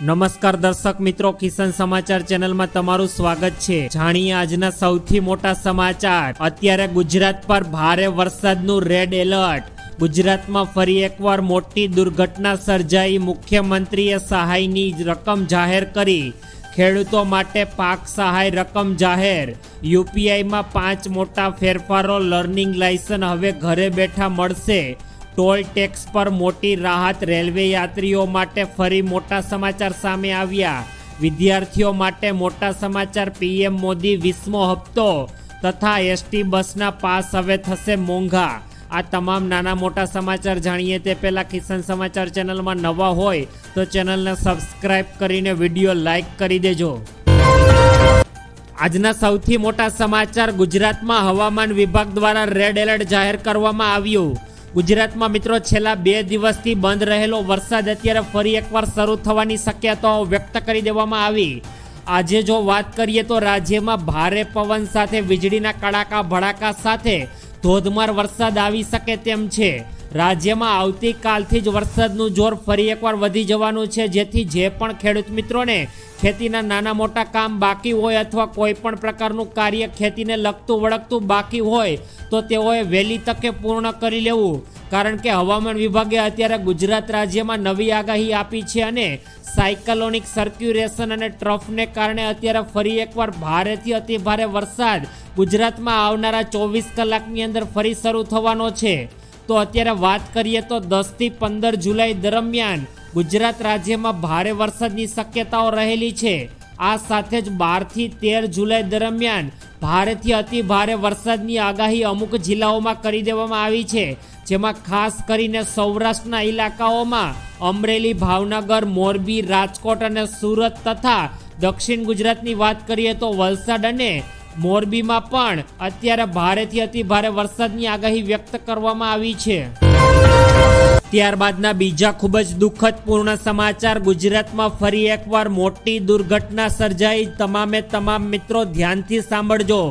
નમસ્કાર દર્શક મિત્રો કિસાન સમાચાર ચેનલમાં તમારું સ્વાગત છે. જાણીએ આજના સૌથી મોટા સમાચાર. અત્યારે ગુજરાત પર ભારે વરસાદનું રેડ એલર્ટ. ગુજરાતમાં ફરી એકવાર મોટી દુર્ઘટના સર્જાઈ. મુખ્યમંત્રીએ સહાયની રકમ જાહેર કરી. ખેડૂતો માટે પાક સહાય રકમ જાહેર. યુપીઆઈમાં પાંચ મોટા ફેરફારો, લર્નિંગ લાયસન્સ હવે ઘરે બેઠા મળશે. ટોલ ટેક્સ પર મોટી રાહત રેલવે યાત્રીઓ માટે ફરી મોટા સમાચાર સામે આવ્યા. વિદ્યાર્થીઓ માટે મોટા સમાચાર, પીએમ મોદી વીસમો હપ્તો તથા એસટી બસના પાસ હવે થશે મોંઘા. આ તમામ નાના મોટા સમાચાર જાણીએ તે પહેલા કિસાન સમાચાર ચેનલમાં નવા હોય તો ચેનલને સબસ્ક્રાઇબ કરીને વીડિયો લાઈક કરી દેજો. આજના સૌથી મોટા સમાચાર ગુજરાતમાં હવામાન વિભાગ દ્વારા રેડ એલર્ટ જાહેર કરવામાં આવ્યું. ગુજરાતમાં મિત્રો છેલ્લા બે દિવસથી બંધ રહેલો વરસાદ અત્યારે ફરી એકવાર શરૂ થવાની શક્યતાઓ વ્યક્ત કરી દેવામાં આવી. આજે જો વાત કરીએ તો રાજ્યમાં ભારે પવન સાથે વીજળીના કડાકા ભડાકા સાથે ધોધમાર વરસાદ આવી શકે તેમ છે. રાજ્યમાં આવતીકાલથી જ વરસાદનું જોર ફરી એકવાર વધી જવાનું છે. જેથી જે પણ ખેડૂત મિત્રોને ખેતીના નાના મોટા કામ બાકી હોય અથવા કોઈ પણ પ્રકારનું કાર્ય ખેતીને લગતું વળગતું બાકી હોય, તો તેઓએ વહેલી તકે પૂર્ણ કરી લેવું. કારણ કે હવામાન વિભાગે અત્યારે ગુજરાત રાજ્યમાં નવી આગાહી આપી છે અને સાયકલોનિક સર્ક્યુલેશન અને ટ્રફને કારણે અત્યારે ફરી એકવાર ભારેથી અતિ ભારે વરસાદ ગુજરાતમાં આવનારા ચોવીસ કલાકની અંદર ફરી શરૂ થવાનો છે. તો અત્યારે વાત કરીએ તો દસથી પંદર જુલાઈ દરમિયાન ગુજરાત રાજ્યમાં ભારે વરસાદની શક્યતાઓ રહેલી છે. આ સાથે જ બારથી તેર જુલાઈ દરમિયાન ભારેથી અતિ ભારે વરસાદની આગાહી અમુક જિલ્લાઓમાં કરી દેવામાં આવી છે. જેમાં ખાસ કરીને સૌરાષ્ટ્રના ઇલાકાઓમાં અમરેલી, ભાવનગર, મોરબી, રાજકોટ અને સુરત તથા દક્ષિણ ગુજરાતની વાત કરીએ તો વલસાડ અને મોરબીમાં પણ અત્યારે ભારેથી અતિ ભારે વરસાદની આગાહી વ્યક્ત કરવામાં આવી છે. ત્યારબાદના બીજા ખૂબ જ દુઃખદ પૂર્ણ સમાચાર, ગુજરાતમાં ફરી એકવાર મોટી દુર્ઘટના સર્જાઈ. તમામે તમામ મિત્રો ધ્યાનથી સાંભળજો.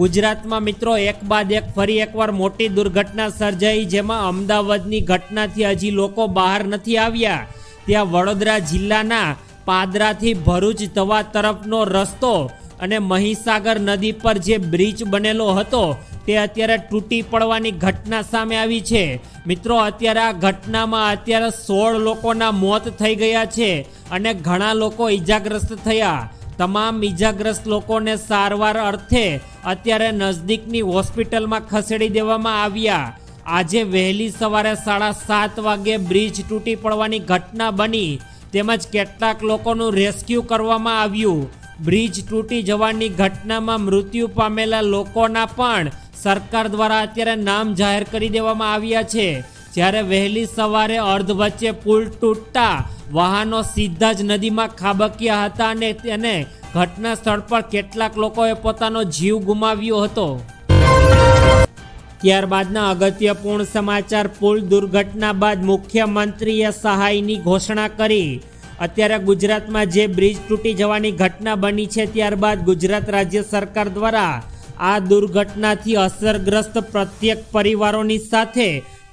ગુજરાતમાં મિત્રો એક બાદ એક ફરી એકવાર મોટી દુર્ઘટના સર્જાઈ, જેમાં અમદાવાદની ઘટનાથી હજી લોકો બહાર નથી આવ્યા. ત્યાં વડોદરા જિલ્લાના પાદરાથી ભરૂચ થવા તરફનો રસ્તો અને મહીસાગર નદી પર જે બ્રિજ બનેલો હતો, તે અત્યારે તૂટી પડવાની ઘટના સામે આવી છે. મિત્રો, અત્યારે આ ઘટનામાં અત્યારે સોળ લોકોના મોત થઈ ગયા છે અને ઘણા લોકો ઈજાગ્રસ્ત થયા. તમામ ઈજાગ્રસ્ત લોકોને સારવાર અર્થે અત્યારે નજદીકની હોસ્પિટલમાં ખસેડી દેવામાં આવ્યા. આજે વહેલી સવારે સાડા સાત વાગે બ્રિજ તૂટી પડવાની ઘટના બની. તેમજ કેટલાક લોકોનું રેસ્ક્યુ કરવામાં આવ્યું. બ્રિજ તૂટી જવાની ઘટનામાં મૃત્યુ પામેલા લોકોના પણ સરકાર દ્વારા અત્યારે નામ જાહેર કરી દેવામાં આવ્યા છે. જ્યારે વહેલી સવારે અર્ધ વચ્ચે પુલ તૂટતા વાહનો સીધા જ નદીમાં ખાબક્યા હતા અને તેને ઘટના સ્થળ પર કેટલાક લોકોએ પોતાનો જીવ ગુમાવ્યો હતો. ત્યારબાદના અગત્યપૂર્ણ સમાચાર, પુલ દુર્ઘટના બાદ મુખ્યમંત્રીએ સહાયની ઘોષણા કરી. અત્યારે ગુજરાતમાં જે બ્રિજ તૂટી જવાની ઘટના બની છે ત્યારબાદ ગુજરાત રાજ્ય સરકાર દ્વારા આ દુર્ઘટનાથી અસરગ્રસ્ત પ્રત્યેક પરિવારોની સાથે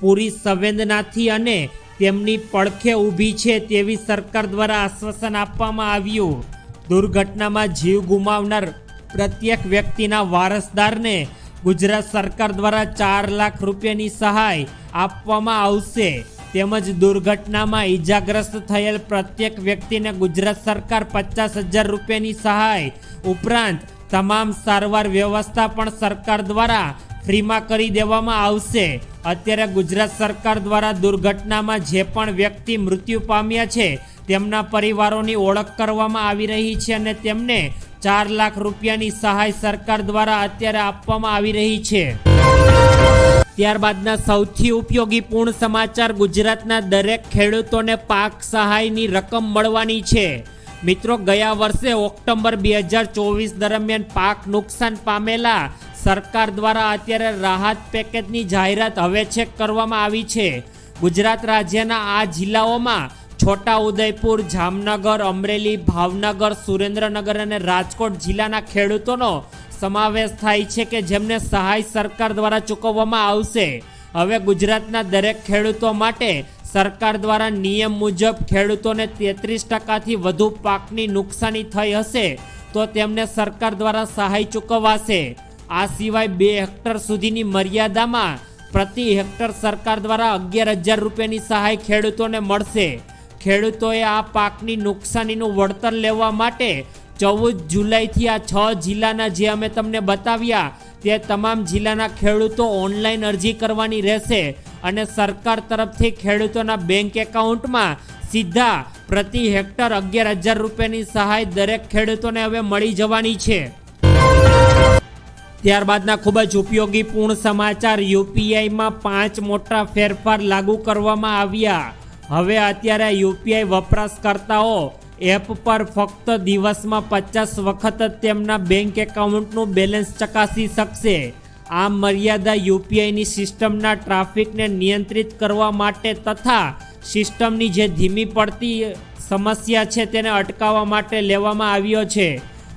પૂરી સંવેદનાથી અને તેમની પડખે ઊભી છે તેવી સરકાર દ્વારા આશ્વાસન આપવામાં આવ્યું. દુર્ઘટનામાં જીવ ગુમાવનાર પ્રત્યેક વ્યક્તિના વારસદારને ગુજરાત સરકાર દ્વારા ચાર લાખ રૂપિયાની સહાય આપવામાં આવશે. તેમજ દુર્ઘટનામાં ઈજાગ્રસ્ત થયેલ પ્રત્યેક વ્યક્તિને ગુજરાત સરકાર પચાસ હજાર રૂપિયાની સહાય ઉપરાંત તમામ સારવાર વ્યવસ્થા પણ સરકાર દ્વારા ફ્રીમાં કરી દેવામાં આવશે. અત્યારે ગુજરાત સરકાર દ્વારા દુર્ઘટનામાં જે પણ વ્યક્તિ મૃત્યુ પામ્યા છે, તેમના પરિવારોની ઓળખ કરવામાં આવી રહી છે અને તેમને ચાર લાખ રૂપિયાની સહાય સરકાર દ્વારા અત્યારે આપવામાં આવી રહી છે. ત્યારબાદના સૌથી ઉપયોગી પૂર્ણ સમાચાર ગુજરાતના દરેક ખેડૂતોને પાક સહાયની રકમ મળવાની છે. મિત્રો, ગયા વર્ષે ઓક્ટોબર બે હજાર ચોવીસ દરમિયાન પાક નુકસાન પામેલા સરકાર દ્વારા અત્યારે રાહત પેકેજની જાહેરાત હવે છેક કરવામાં આવી છે. ગુજરાત રાજ્યના આ જિલ્લાઓમાં છોટા ઉદયપુર, જામનગર, અમરેલી, ભાવનગર, સુરેન્દ્રનગર અને રાજકોટ જિલ્લાના ખેડૂતોનો સમાવેશ થાય છે કે જેમને સહાય સરકાર દ્વારા ચૂકવવામાં આવશે. હવે ગુજરાતના દરેક ખેડૂતો માટે સરકાર દ્વારા નિયમ મુજબ ખેડૂતોને તેત્રીસ ટકાથી વધુ પાકની નુકસાની થઈ હશે તો તેમને સરકાર દ્વારા સહાય ચૂકવાશે. આ સિવાય બે હેક્ટર સુધીની મર્યાદામાં પ્રતિ હેક્ટર સરકાર દ્વારા અગિયાર હજાર રૂપિયાની સહાય ખેડૂતોને મળશે. ખેડૂતોએ આ પાકની નુકસાનીનું વળતર લેવા માટે ચૌદ જુલાઈથી આ છ જિલ્લાના જે અમે તમને બતાવ્યા, તે તમામ જિલ્લાના ખેડૂતો ઓનલાઈન અરજી કરવાની રહેશે અને સરકાર તરફથી ખેડૂતોના બેંક એકાઉન્ટમાં સીધા પ્રતિ હેક્ટર અગિયાર હજાર રૂપિયાની સહાય દરેક ખેડૂતોને હવે મળી જવાની છે. ત્યારબાદના ખૂબ જ ઉપયોગી પૂર્ણ સમાચાર યુપીઆઈમાં પાંચ મોટા ફેરફાર લાગુ કરવામાં આવ્યા. હવે અત્યારે યુપીઆઈ વપરાશકર્તાઓ એપ પર ફક્ત દિવસમાં પચાસ વખત તેમના બેંક એકાઉન્ટનું બેલેન્સ ચકાસી શકશે. આ મર્યાદા યુપીઆઈની સિસ્ટમના ટ્રાફિકને નિયંત્રિત કરવા માટે તથા સિસ્ટમની જે ધીમી પડતી સમસ્યા છે તેને અટકાવવા માટે લેવામાં આવ્યો છે.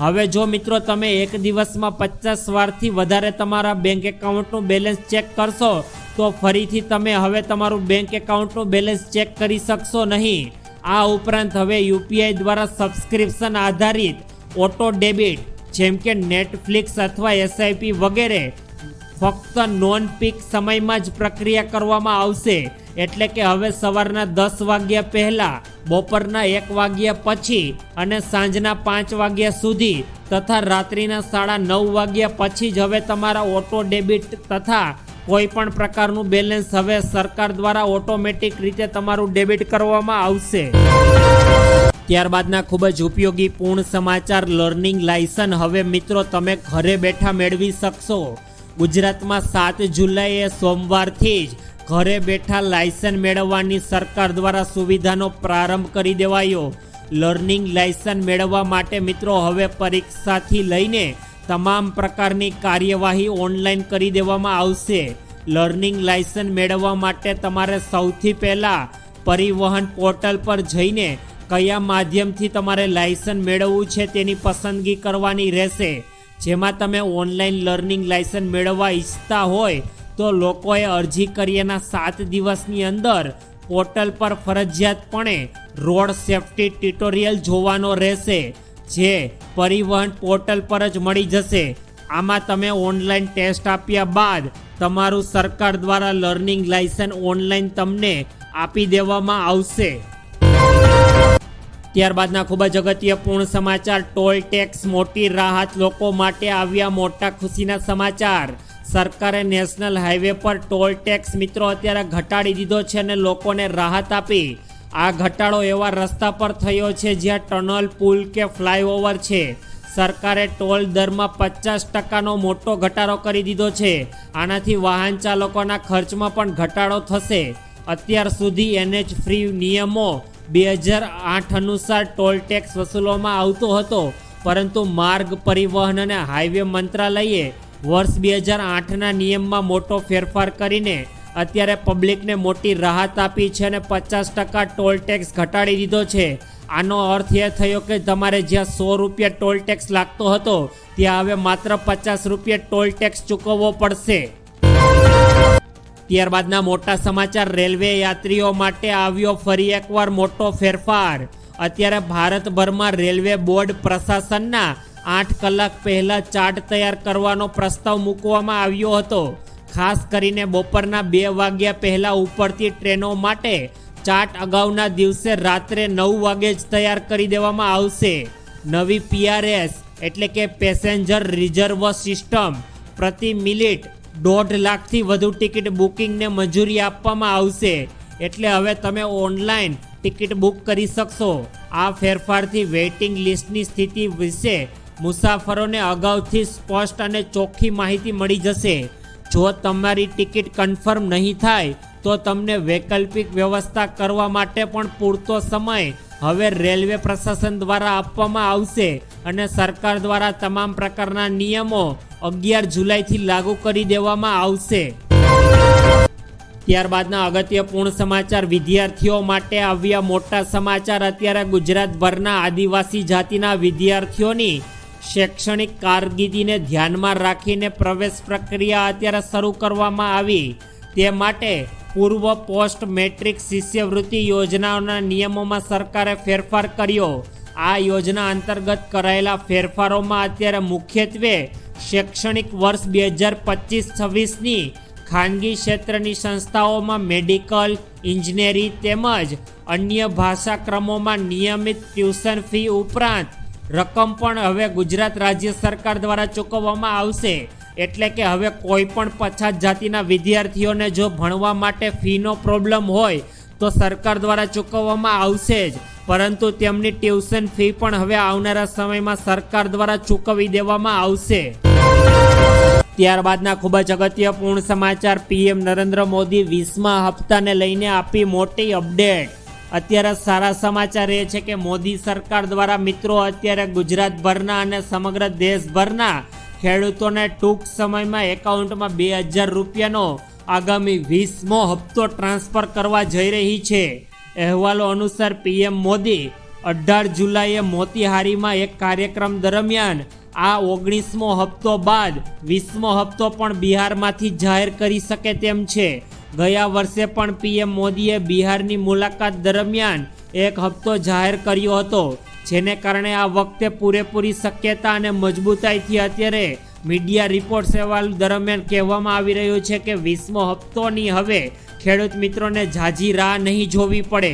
હવે જો મિત્રો તમે એક દિવસમાં પચાસ વારથી વધારે તમારા બેંક એકાઉન્ટનું બેલેન્સ ચેક કરશો, તો ફરીથી તમે હવે તમારું બેંક એકાઉન્ટનું બેલેન્સ ચેક કરી શકશો નહીં. આ ઉપરાંત હવે યુપીઆઈ દ્વારા સબસ્ક્રિપ્શન આધારિત ઓટો ડેબિટ, જેમ કે નેટફ્લિક્સ અથવા એસઆઈપી વગેરે, ફક્ત નોન પીક સમયમાં જ પ્રક્રિયા કરવામાં આવશે. એટલે કે હવે સવારના દસ વાગ્યા પહેલા, બપોરના એક વાગ્યા પછી અને સાંજના પાંચ વાગ્યા સુધી તથા રાત્રિના સાડા નવ વાગ્યા પછી જ હવે તમારા ઓટો ડેબિટ તથા કોઈ પણ પ્રકારનું બેલેન્સ હવે સરકાર દ્વારા ઓટોમેટિક રીતે તમારું ડેબિટ કરવામાં આવશે. ત્યારબાદના ખૂબ જ ઉપયોગી પૂર્ણ સમાચાર, લર્નિંગ લાયસન હવે મિત્રો, તમે ઘરે બેઠા મેળવી શકશો. ગુજરાતમાં સાત જુલાઈએ સોમવારથી જ ઘરે બેઠા લાયસન મેળવવાની સરકાર દ્વારા સુવિધાનો પ્રારંભ કરી દેવાયો. લર્નિંગ લાયસન મેળવવા માટે મિત્રો, હવે પરીક્ષાથી લઈને તમામ પ્રકારની કાર્યવાહી ઓનલાઈન કરી દેવામાં આવશે. લર્નિંગ લાયસન્સ મેળવવા માટે તમારે સૌથી પહેલાં પરિવહન પોર્ટલ પર જઈને કયા માધ્યમથી તમારે લાયસન્સ મેળવવું છે તેની પસંદગી કરવાની રહેશે. જેમાં તમે ઓનલાઈન લર્નિંગ લાયસન્સ મેળવવા ઈચ્છતા હોય તો લોકોએ અરજી કર્યાના સાત દિવસની અંદર પોર્ટલ પર ફરજિયાતપણે રોડ સેફટી ટ્યુટોરિયલ જોવાનો રહેશે. જે પરિવહન પોર્ટલ પર જ મળી જશે. આમાં તમે ઓનલાઈન ટેસ્ટ આપ્યા બાદ તમારું સરકાર દ્વારા લર્નિંગ લાયસન્સ ઓનલાઈન તમને આપી દેવામાં આવશે. ત્યારબાદના ખૂબ જ અગત્યપૂર્ણ સમાચાર, ટોલ ટેક્સ, મોટી રાહત લોકો માટે આવ્યા મોટા ખુશીના સમાચાર. સરકારે નેશનલ હાઈવે પર ટોલ ટેક્સ મિત્રો અત્યારે ઘટાડી દીધો છે અને લોકોને રાહત આપી. આ ઘટાડો એવા રસ્તા પર થયો છે જ્યાં ટનલ, પુલ કે ફ્લાયઓવર છે. સરકારે ટોલ દરમાં પચાસ ટકાનો મોટો ઘટાડો કરી દીધો છે. આનાથી વાહન ચાલકોના ખર્ચમાં પણ ઘટાડો થશે. અત્યાર સુધી એનએચ ફ્રી નિયમો બે હજાર આઠ અનુસાર ટોલ ટેક્સ વસૂલવામાં આવતો હતો, પરંતુ માર્ગ પરિવહન અને હાઈવે મંત્રાલયે વર્ષ બે હજાર આઠના નિયમમાં મોટો ફેરફાર કરીને અત્યારે પબ્લિકને મોટી રાહત આપી છે અને પચાસ ટકા ટોલ ટેક્સ ઘટાડી દીધો છે. આનો અર્થ એ થયો કે તમારે જ્યાં સો રૂપિયા ટોલ ટેક્સ લાગતો હતો, ત્યાં હવે માત્ર પચાસ રૂપિયા ટોલ ટેક્સ ચૂકવવો પડશે. ત્યારબાદના મોટા સમાચાર, રેલવે યાત્રીઓ માટે આવ્યો ફરી એકવાર મોટો ફેરફાર. અત્યારે ભારતભરમાં રેલવે બોર્ડ પ્રશાસનના આઠ કલાક પહેલા ચાર્ટ તૈયાર કરવાનો પ્રસ્તાવ મૂકવામાં આવ્યો હતો. ખાસ કરીને બપોરના બે વાગ્યા પહેલા ઉપડતી ટ્રેનો માટે ચાર્ટ અગાઉના દિવસે રાત્રે નવ વાગે જ તૈયાર કરી દેવામાં આવશે. નવી પીઆરએસ એટલે કે પેસેન્જર રિઝર્વ સિસ્ટમ પ્રતિ મિનિટ દોઢ લાખથી વધુ ટિકિટ બુકિંગને મંજૂરી આપવામાં આવશે. એટલે હવે તમે ઓનલાઈન ટિકિટ બુક કરી શકશો. આ ફેરફારથી વેઇટિંગ લિસ્ટની સ્થિતિ વિશે મુસાફરોને અગાઉથી સ્પષ્ટ અને ચોખ્ખી માહિતી મળી જશે. જો તમારી ટિકિટ કન્ફર્મ નહીં થાય, તો તમને વૈકલ્પિક વ્યવસ્થા કરવા માટે પણ પૂરતો સમય હવે રેલવે પ્રશાસન દ્વારા આપવામાં આવશે અને સરકાર દ્વારા તમામ પ્રકારના નિયમો અગિયાર જુલાઈથી લાગુ કરી દેવામાં આવશે. ત્યારબાદના અગત્યપૂર્ણ સમાચાર વિદ્યાર્થીઓ માટે આવ્યા મોટા સમાચાર. અત્યારે ગુજરાતભરના આદિવાસી જાતિના વિદ્યાર્થીઓની શૈક્ષણિક કારકિર્દીને ધ્યાનમાં રાખીને પ્રવેશ પ્રક્રિયા અત્યારે શરૂ કરવામાં આવી. તે માટે પૂર્વ પોસ્ટ મેટ્રિક શિષ્યવૃત્તિ યોજનાઓના નિયમોમાં સરકારે ફેરફાર કર્યો. આ યોજના અંતર્ગત કરાયેલા ફેરફારોમાં અત્યારે મુખ્યત્વે શૈક્ષણિક વર્ષ બે હજાર પચીસ છવ્વીસની ખાનગી ક્ષેત્રની સંસ્થાઓમાં મેડિકલ, ઇજનેરી તેમજ અન્ય ભાષાક્રમોમાં નિયમિત ટ્યુશન ફી ઉપરાંત રકમ પણ હવે ગુજરાત રાજ્ય સરકાર દ્વારા ચૂકવવામાં આવશે. એટલે કે હવે કોઈ પણ પછાત જાતિના વિદ્યાર્થીઓને જો ભણવા માટે ફીનો પ્રોબ્લેમ હોય, તો સરકાર દ્વારા ચૂકવવામાં આવશે જ. પરંતુ તેમની ટ્યુશન ફી પણ હવે આવનારા સમયમાં સરકાર દ્વારા ચૂકવી દેવામાં આવશે. ત્યારબાદના ખૂબ જ અગત્યપૂર્ણ સમાચાર પીએમ નરેન્દ્ર મોદી વીસમા હપ્તાને લઈને આપી મોટી અપડેટ. અત્યારે સારા સમાચાર એ છે કે મોદી સરકાર દ્વારા મિત્રો અત્યારે ગુજરાતભરના અને સમગ્ર દેશભરના ખેડૂતોને ટૂંક સમયમાં એકાઉન્ટમાં બે હજાર રૂપિયાનો આગામી વીસમો હપ્તો ટ્રાન્સફર કરવા જઈ રહી છે. અહેવાલો અનુસાર પીએમ મોદી અઢાર જુલાઈએ મોતીહારીમાં એક કાર્યક્રમ દરમિયાન આ ઓગણીસમો હપ્તો બાદ વીસમો હપ્તો પણ બિહારમાંથી જાહેર કરી શકે તેમ છે. ગયા વર્ષે પણ પીએમ મોદીએ બિહારની મુલાકાત દરમિયાન એક હપ્તો જાહેર કર્યો હતો, જેને કારણે આ વખતે પૂરેપૂરી શક્યતા અને મજબૂતાઈથી અત્યારે મીડિયા રિપોર્ટ અહેવાલ દરમિયાન કહેવામાં આવી રહ્યું છે કે વીસમો હપ્તોની હવે ખેડૂત મિત્રોને ઝાઝી રાહ નહીં જોવી પડે.